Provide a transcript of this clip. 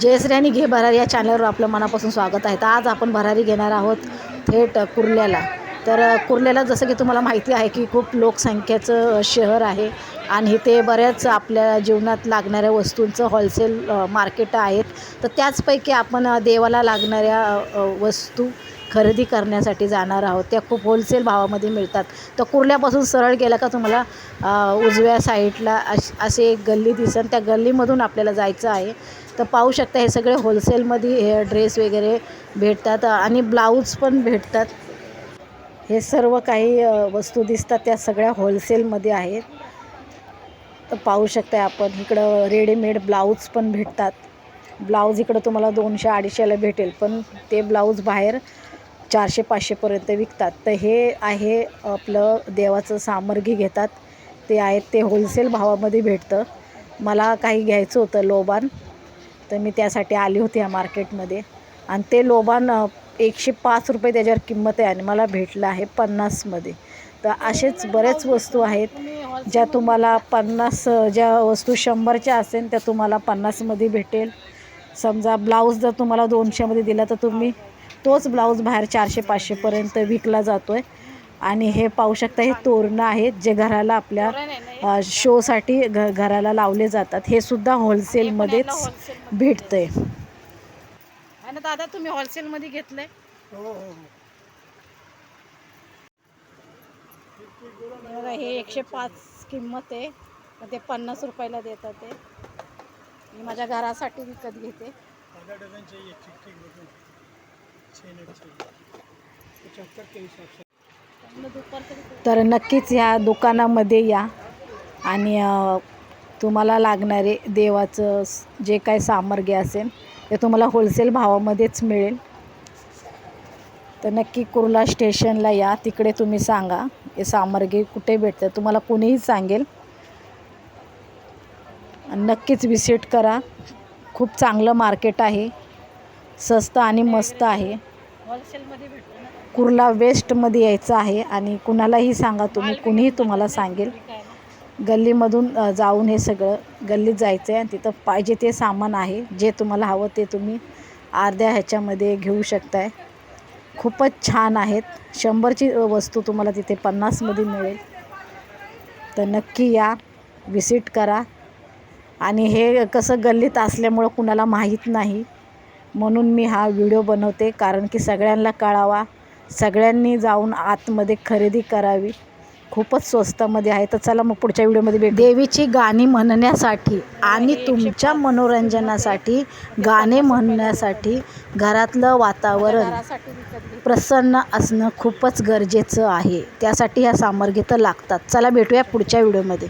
जयश्री आणि घे भरारी या चॅनलवर आपलं मनापासून स्वागत आहे. तर आज आपण भरारी घेणार आहोत थेट कुर्ल्याला. तर कुर्ल्याला जसं की तुम्हाला माहिती आहे की खूप लोकसंख्येचं शहर आहे आणि ते बऱ्याच आपल्या जीवनात लागणाऱ्या वस्तूंचं होलसेल मार्केट आहेत. तर त्याचपैकी आपण देवाला लागणाऱ्या वस्तू खरेदी करण्यासाठी जाणार आहोत. त्या खूप होलसेल भावामध्ये मिळतात. तर कुर्ल्यापासून सरळ गेला का तुम्हाला उजव्या साईडला अश असे एक गल्ली दिसन त्या गल्लीमधून आपल्याला जायचं आहे. तर पाहू शकता हे सगळे होलसेलमध्ये हे ड्रेस वगैरे भेटतात. आणि ब्लाऊज पण भेटतात. हे सर्व काही वस्तू दिसतात त्या सगळ्या होलसेलमध्ये आहेत. तर पाहू शकता आपण इकडं रेडीमेड ब्लाऊज पण भेटतात. ब्लाऊज इकडं तुम्हाला दोनशे अडीचशेला भेटेल. पण ते ब्लाऊज बाहेर चारशे पाचशेपर्यंत विकतात. तर हे आहे आपलं देवाचं सामर्गी घेतात. ते आहेत ते होलसेल भावामध्ये भेटतं. मला काही घ्यायचं होतं लोबान तर मी त्यासाठी आली होती या मार्केटमध्ये. आणि ते लोबान एकशे पाच रुपये त्याच्यावर किंमत आहे आणि मला भेटलं आहे पन्नासमध्ये. तर असेच बरेच वस्तू आहेत ज्या तुम्हाला पन्नास ज्या वस्तू शंभरच्या असेल त्या तुम्हाला पन्नासमध्ये भेटेल. समजा ब्लाऊज जर तुम्हाला दोनशेमध्ये दिला तर तुम्ही तोच ब्लाऊज बाहेर चारशे पाचशेपर्यंत विकला जातो आहे आणि हे पाहू शकता हे तोरणं आहेत जे घराला आपल्या शोसाठी घ घराला लावले जातात. हे सुद्धा होलसेलमध्येच भेटतं आहे आणि दादा तुम्ही होलसेलमध्ये घेतलंय? बघा हे एकशे पाच किंमत आहे. तर ते पन्नास रुपयाला देतात ते. मी माझ्या घरासाठी विकत घेते. तर नक्कीच ह्या दुकानामध्ये या. आणि तुम्हाला लागणारे देवाचं जे काय सामग्री असेल ते तुम्हाला होलसेल भावामध्येच मिळेल. तर नक्की कुर्ला स्टेशनला या. तिकडे तुम्ही सांगा हे सामग्री कुठे भेटतं तुम्हाला कुणीही सांगेल. नक्कीच विजिट करा. खूप चांगलं मार्केट आहे. स्वस्त आणि मस्त आहे. कुर्ला वेस्टमध्ये यायचं आहे आणि कुणालाही सांगा तुम्ही कुणीही तुम्हाला सांगेल. गल्लीमधून जाऊन हे सगळं गल्लीत जायचं आहे आणि तिथं पाहिजे ते सामान आहे. जे तुम्हाला हवं ते तुम्ही अर्ध्या ह्याच्यामध्ये घेऊ शकताय. खूपच छान आहेत. शंभरची वस्तू तुम्हाला तिथे पन्नासमध्ये मिळेल. तर नक्की या विजिट करा. आणि हे कसं गल्लीत असल्यामुळं कुणाला माहीत नाही. म्हणून मी हा व्हिडिओ बनवते कारण की सगळ्यांना कळावा. सगळ्यांनी जाऊन आतमध्ये खरेदी करावी. खूपच स्वस्तामध्ये आहे. तर चला मग पुढच्या व्हिडिओमध्ये भेट. देवीची गाणी म्हणण्यासाठी आणि तुमच्या मनोरंजनासाठी गाणे म्हणण्यासाठी घरातलं वातावरण प्रसन्न असणं खूपच गरजेचं आहे. त्यासाठी ह्या सामग्री तर लागतात. चला भेटूया पुढच्या व्हिडिओमध्ये.